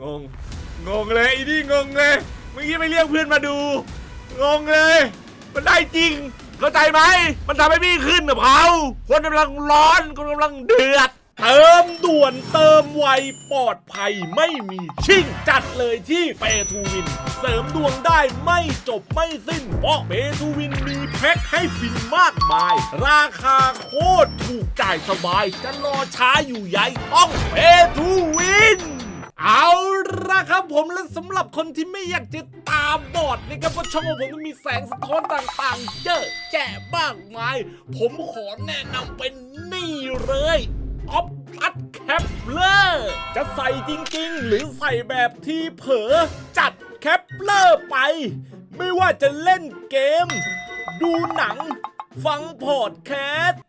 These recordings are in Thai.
งง งงเลยอีนี่งงเลยเมื่อกี้ไปเรียกเพื่อนมาดู งงเลย มันได้จริง เข้าใจไหม มันทำให้พี่ขึ้นกับเขาคนกำลังร้อนคนกำลังเดือด เติมด่วนเติมไวปลอดภัยไม่มีชิ่งจัดเลยที่เปทูวิน เสริมดวงได้ไม่จบไม่สิ้น เพราะเปทูวินมีแพ็คให้ฟินมากมาย ราคาโคตรถูกจ่ายสบายจะรอช้าอยู่ใหญ่ต้องเปทูวิน เอาละครับผมและสำหรับคนที่ไม่อยากจะตาบอดนะครับเพราะช่องของผมมันมีแสงสะท้อนต่างๆ เยอะแยะมากมาย ผมขอแนะนำเป็นนี่เลยออฟพัดแคปเลอร์จะใส่จริงๆ หรือใส่แบบที่เผลอจัดแคปเลอร์ไป ไม่ว่าจะเล่นเกม ดูหนัง ฟังพอดแคสต์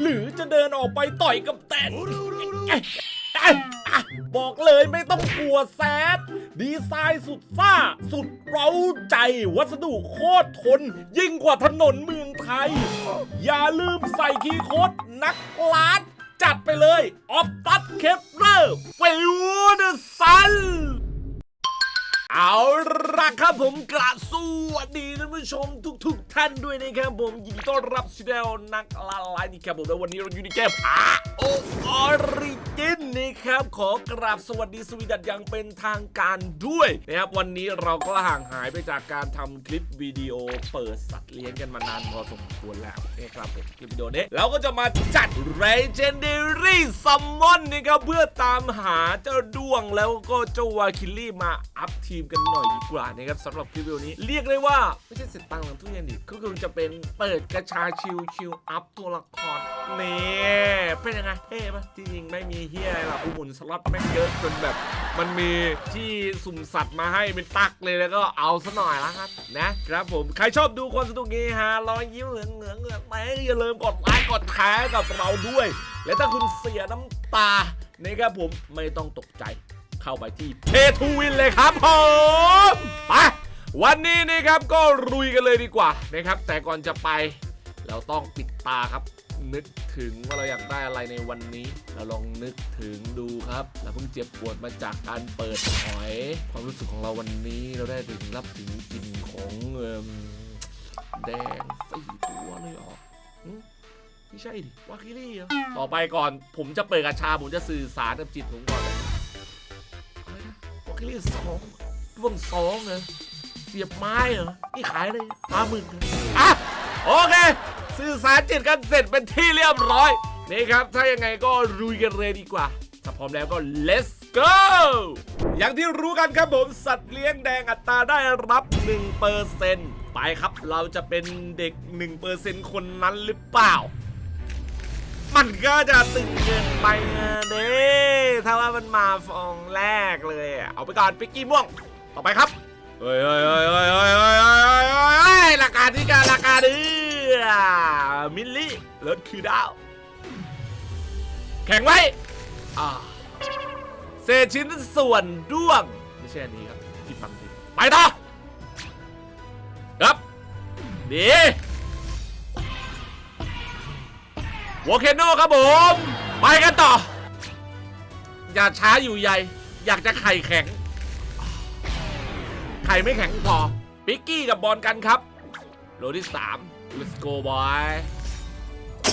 หรือจะเดินออกไปต่อยกับแตน บอกเลยไม่ต้องกลัวแซด ดีไซน์สุดซ่า สุดเร้าใจ วัสดุโคตรทน ยิ่งกว่าถนนเมืองไทย อย่าลืมใส่คีย์โค้ดนักลาดจัดไปเลย ออฟตัดเคปเลอร์ฟิวเดอร์ซัน ละครับผมกระสวัสดีท่านผู้ชมทุกๆทท่านด้วยนะครับผมยินดีต้อนรับสู่แนวนักลาไลน์นี่ครับผมและวันนี้เราอยู่ในเกมอาโอออริจินนะครับขอกราบสวัสดีสวีดัตอย่างเป็นทางการด้วยนะครับวันนี้เราก็ห่างหายไปจากการทำคลิปวิดีโอเปิดสัตว์เลี้ยงกันมานานพอสมควรแล้วนะครับผมคลิปวิดีโอนี้เราก็จะมาจัด Legendary Summon นะครับเพื่อตามหาเจ้าด้วงแล้วก็เจ้าวาคิลลี่มาอัพทีมกันหน่อยดีกว่านะครับสำหรับคลิปวิดีโอนี้เรียกได้ว่า ไม่ใช่เสร็จตังค์หลังตู้เย็นดิก็คือจะเป็นเปิดกระชาชิวชิวอัพตัวละครนี่เป็นยังไงเท่ปะจริงๆไม่มีเฮียอะไรหรอกกูหมุนสล็อตแม่งเยอะจนแบบ มันมีที่สุ่มสัตว์มาให้เป็นตักเลยแล้วก็เอาซะหน่อยละครับนะครับผมใครชอบดูความสนุกนี้ฮะรอยยิ้มเหลืองเหลืองเหลืองไหอย่าลืมกดไลค์กดแชร์กับเราด้วย และถ้าคุณเสียน้ำตานะครับผมไม่ต้องตกใจ เข้าไปที่เพทูวินเลยครับผมไปวันนี้นะครับก็รุยกันเลยดีกว่านะครับ แต่ก่อนจะไป เราต้องปิดตาครับ นึกถึงว่าเราอยากได้อะไรในวันนี้ เราลองนึกถึงดูครับเราเพิ่งเจ็บปวดมาจากการเปิดหอย ความรู้สึกของเราวันนี้เราได้ถึงรับถึงกลิ่นของเอิ่มแดงสี่ตัวเลยเหรอหึไม่ใช่ดิวาคิลี่เหรอต่อไปก่อนผมจะเปิดกระชาผมจะสื่อสารกับจิตผมก่อนเลย คิลี่สองร่วงสองเหรอเสียบไม้เหรอนี่ขายเลยปลาหมึกเหรออะโอเค สื่อสารจิตกันเสร็จเป็นที่เรียบร้อยนี่ครับ ถ้ายังไงก็รุยกันเลยดีกว่า ถ้าพร้อมแล้วก็ let's go อย่างที่รู้กันครับผมสัตว์เลี้ยงแดงอัตราได้รับ 1%ไปครับเราจะเป็นเด็ก 1%คนนั้นหรือเปล่า มันก็จะตึงเกินไปเด้ ถ้าว่ามันมาฟองแรกเลยเอาไปก่อนปิกกี้ม่วง ต่อไปครับเฮ้ยเฮ้ยเฮ้ยเฮ้ยเฮ้ยราคาที่การราคาดีมิลลิรถคือดาว แข็งไว้เศษชิ้นส่วนด้วง ไม่ใช่อันนี้ครับที่ฟังดีไปต่อครับดีวอลเคนโนครับผม ไปกันต่อ อย่าช้าอยู่ใหญ่ อยากจะไข่แข็ง ไข่ไม่แข็งพอปิกกี้กับบอลกันครับโลที่ 3 let's go boy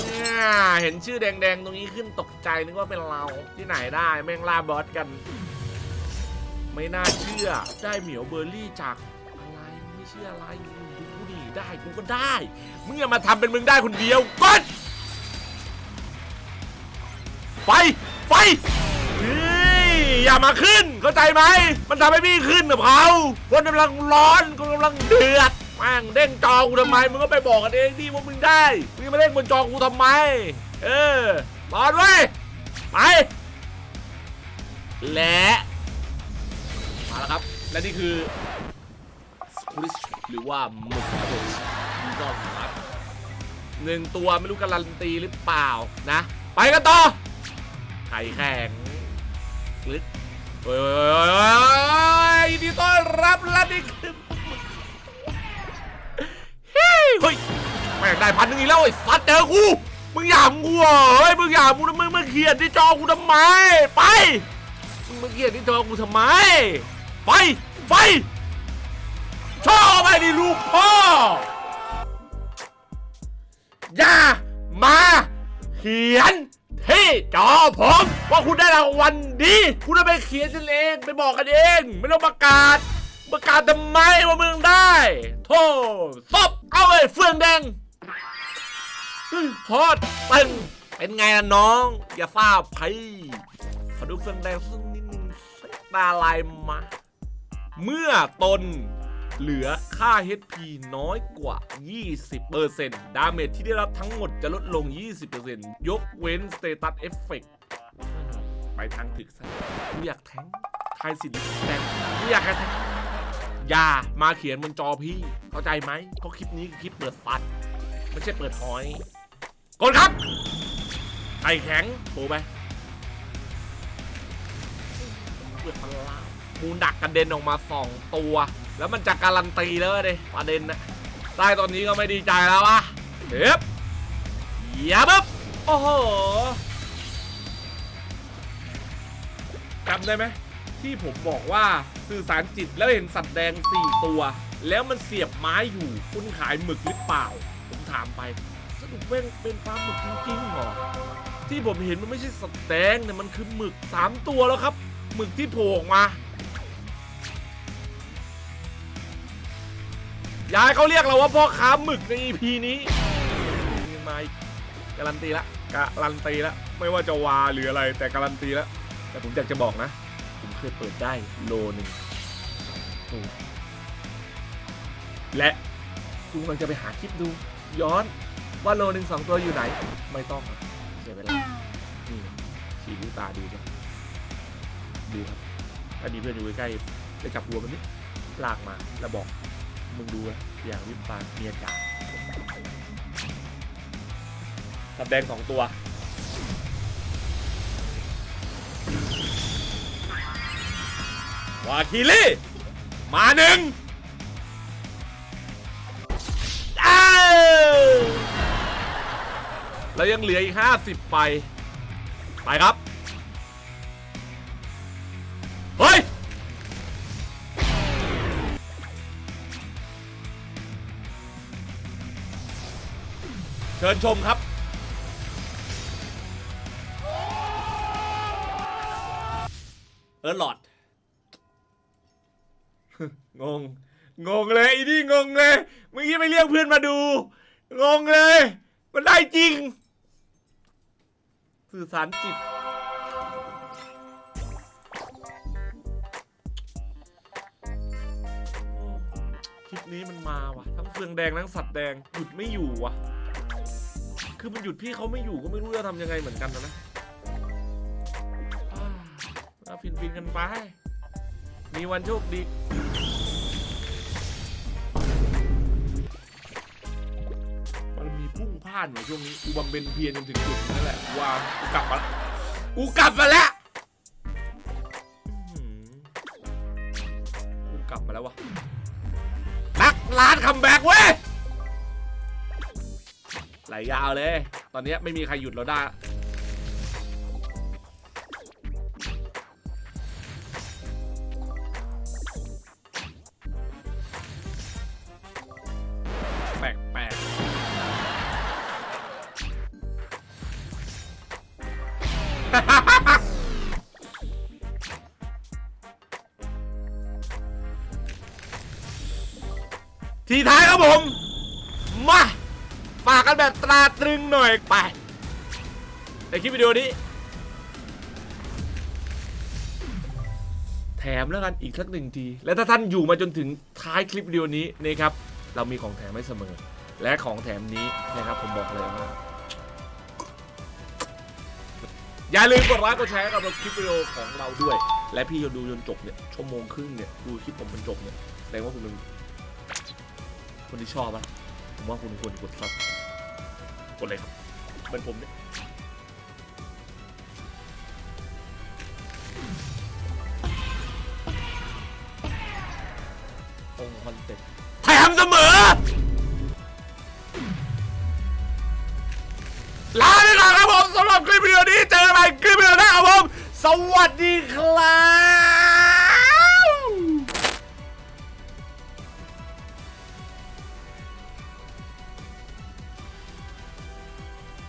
เนี่ยเห็นชื่อแดงๆ ตรงนี้ขึ้นตกใจนึกว่าเป็นเราที่ไหนได้แม่งล่าบอสกัน ไม่น่าเชื่อได้เหมียวเบอร์รี่จากอะไรไม่เชื่ออะไรดูดิได้กูก็ได้ มึงอย่ามาทำเป็นมึงได้คนเดียวกดไฟ ไฟ อย่ามาขึ้น เข้าใจไหม มันทำให้พี่ขึ้นกับเขา คนกำลังร้อนคนกำลังเดือดแม่งเด้งจองกูทำไม มึงก็ไปบอกกันเองดิว่ามึงได้ มึงมาเด้งบนจองกูทำไม เออร้อด้วยไป และ มาแล้วครับ และนี่คือสคริชหรือว่าหมึกครับผมก็ครับหนึ่งตัวไม่รู้การันตีหรือเปล่านะ ไปกันต่อไข่แข็ง คลิกเฮ้ยยินดีต้อนรับและนี่คือเฮ้ยเฮ้ยแม่งได้พันหนึ่งอีกแล้วไอ้สัตว์เจอกูมึงหยามกูเหรอเฮ้ยมึงหยามกูนะมึงมาเขียนที่จอกูทำไมไปมึงมาเกลียดที่จอกูทำไมไฟไฟชอบไปดิลูกพ่ออย่ามาเขียน ที่จอผม ว่าคุณได้รางวัลดีคุณได้ไปเขียนกันเองไปบอกกันเอง ไม่ต้องประกาศ ประกาศทำไมว่ามึงได้โทษศพเอาเลยเฟืองแดงฮอตตึงเป็นไงล่ะน้อง อย่าทราบไพขอดูเฟืองแดงสักนิดนึงตาลายมา เมื่อตน เหลือค่า HP น้อยกว่า 20%ดาเมจที่ได้รับทั้งหมดจะลดลง 20%ยกเว้นสเตตัสเอฟเฟกไปทางถึกซะกูอยากแทงใครสิลิแทงกูอยากแทงอย่ามาเขียนบนจอพี่ เข้าใจไหมเพราะคลิปนี้คือคลิปเปิดฟันไม่ใช่เปิดหอยกดครับไข่แข็งโผล่ไปเปิดพลามูนดักกระเด็นออกมาสองตัว แล้วมันจะการันตีแล้วเลยประเด็นนะได้ตอนนี้ก็ไม่ดีใจแล้ววะเฮ้ยอย่าบึ๊บโอ้โหจำได้ไหมที่ผมบอกว่าสื่อสารจิตแล้วเห็นสัตว์แดง 4 ตัว แล้วมันเสียบไม้อยู่คุณขายหมึกหรือเปล่า ผมถามไปสรุปเป็นเป็นปลาหมึกจริงๆหรอที่ผมเห็นมันไม่ใช่สัตว์แดงแต่มันคือหมึก 3 ตัวแล้วครับหมึกที่โผล่ออกมา ยายเขาเรียกเราว่าพ่อค้าหมึกใน EP นี้มาการันตีละการันตีละไม่ว่าจะวาหรืออะไรแต่การันตีละแต่ผมอยากจะบอกนะ ผมเคยเปิดได้โลหนึ่งและคุณกำลังจะไปหาคลิปดู ย้อนว่าโลหนึ่งสองตัวอยู่ไหน ไม่ต้องเสียเวลานี่ชี้ดูตาดูนะดูครับถ้ามีเพื่อนอยู่ใกล้ๆจะจับหัวมันนิดลากมาแล้วบอก มึงดูนะอย่างวิมปานเมียจ๋าตับแดงสองตัว วาคิลี่ มาหนึ่งอ้าวแล้วยังเหลืออีก 50 ไป ไปครับ เชิญชมครับ เออหลอด งง งงเลยไอ้นี่งงเลยเมื่อกี้ไปเรียกเพื่อนมาดู งงเลย มันได้จริง สื่อสารจิต คลิปนี้มันมาว่ะ ทั้งเฟืองแดงทั้งสัตว์แดงหยุดไม่อยู่ว่ะ คือมันหยุดพี่เขาไม่อยู่ก็ไม่รู้จะทำยังไงเหมือนกันนะนะอ่าเอาฟินฟินๆกันไป มีวันโชคดี มันมีพุ่งพลาดในช่วงนี้ กูบำเพ็ญเพียรจนถึงจุดนั่นแหละกูว่ากูกลับมาละกูกลับมาแล้วกูกลับมาแล้ววะนักล้านคัมแบ็กเว้ย ไหลยาวเลย ตอนนี้ไม่มีใครหยุดเราได้ แปลกแปลกทีท้ายครับผม กันแบบตราตรึงหน่อยไปในคลิปวิดีโอนี้ แถมแล้วกันอีกสักหนึ่งที และถ้าท่านอยู่มาจนถึงท้ายคลิปวิดีโอนี้นะครับ เรามีของแถมให้เสมอ และของแถมนี้นะครับผมบอกเลยว่าอย่าลืมกดไลค์กดแชร์กับคลิปวิดีโอของเราด้วย และพี่จะดูจนจบเนี่ยชั่วโมงครึ่งเนี่ยดูคลิปผมจนจบเนี่ยแสดงว่าคุณเป็นคนที่ชอบอะผมว่าคุณควรกดซับ กดเลยครับเหมือนผมเนี่ยตรงคอนเซ็ปต์แถมเสมอลาไปก่อนครับผมสำหรับคลิปวิดีโอนี้เจอกันใหม่คลิปวิดีโอหน้าครับผม สวัสดีครับ